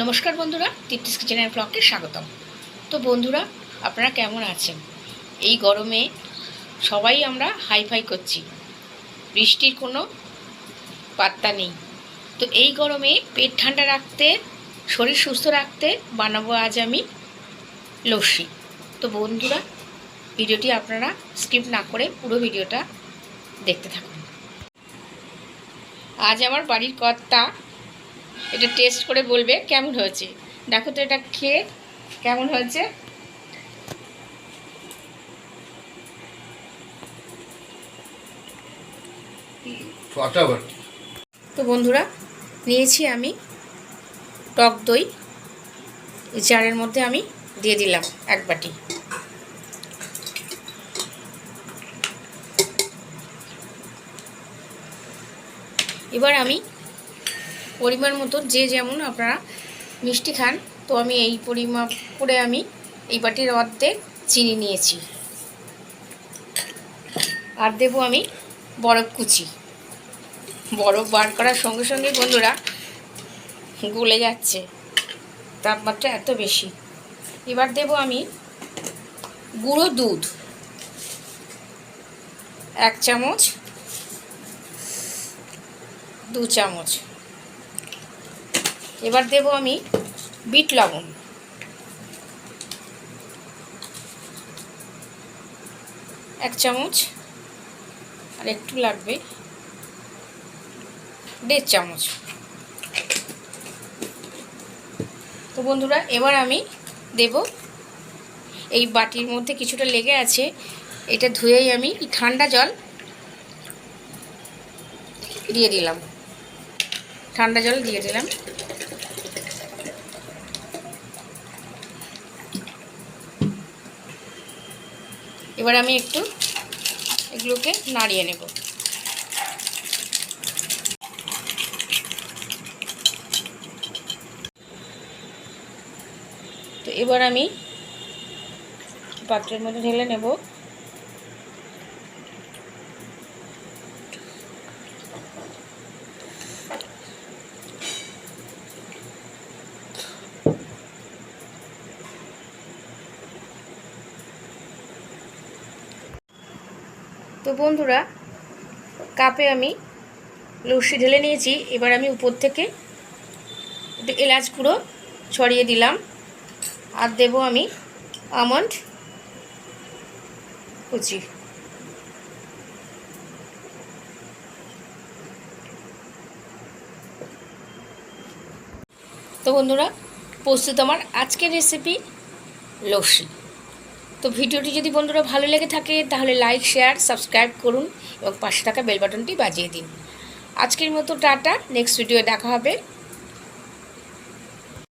নমস্কার বন্ধুরা তৃপ্তিস কিচেনের ব্লগকে স্বাগতম। তো বন্ধুরা, আপনারা কেমন আছেন? এই গরমে সবাই আমরা হাইফাই করছি। বৃষ্টির কোনো পাত্তা নেই। তো এই গরমে পেট ঠান্ডা রাখতে, শরীর সুস্থ রাখতে বানাবো আজ আমি লস্যি। তো বন্ধুরা, ভিডিওটি আপনারা স্কিপ না করে পুরো ভিডিওটা দেখতে থাকুন। আজ আমার বাড়ির কর্তা এটা টেস্ট করে বলবে কেমন হয়েছে। দেখো তো এটা খেয়ে কেমন হয়েছে। তো বন্ধুরা নিয়েছি আমি টক দই। এই জারের মধ্যে আমি দিয়ে দিলাম এক বাটি। এবার আমি পরিমাণ মতো যে যেমন আপনারা মিষ্টি খান, তো আমি এই পরিমাপ করে আমি এই বাটির অর্ধেক চিনি নিয়েছি। আর দেবো আমি বরফ কুচি। বরফ বার করার সঙ্গে সঙ্গে বন্ধুরা, গলে যাচ্ছে, তাপমাত্রা এত বেশি। এবার দেব আমি গুঁড়ো দুধ। এক চামচ, দু চামচ। এবার দেব আমি বিট লবণ। এক চামচ, আর একটু লাগবে দেড় চামচ। তো বন্ধুরা, এবার আমি দেব এই বাটির মধ্যে কিছুটা লেগে আছে, এটা ধুয়েই আমি ঠান্ডা জল দিয়ে দিলাম। ঠান্ডা জল দিয়ে দিলাম। এবার আমি একটু এগুলোকে নাড়িয়ে নেব। তো এবার আমি পাত্রের মধ্যে ঢেলে নেব। তো বন্ধুরা, কাপে আমি লস্যি ঢেলে নিয়েছি। এবার আমি উপর থেকে এলাচ গুঁড়ো ছড়িয়ে দিলাম। আর দেব আমি আমন্ড কুচি। তো বন্ধুরা, প্রস্তুত আমার আজকের রেসিপি লস্যি। তো ভিডিওটি যদি বন্ধুরা ভালো লেগে থাকে, তাহলে লাইক শেয়ার সাবস্ক্রাইব করুন এবং পাশে থাকা বেল বাটনটি বাজিয়ে দিন। আজকের মতো টাটা নেক্সট ভিডিও দেখা হবে।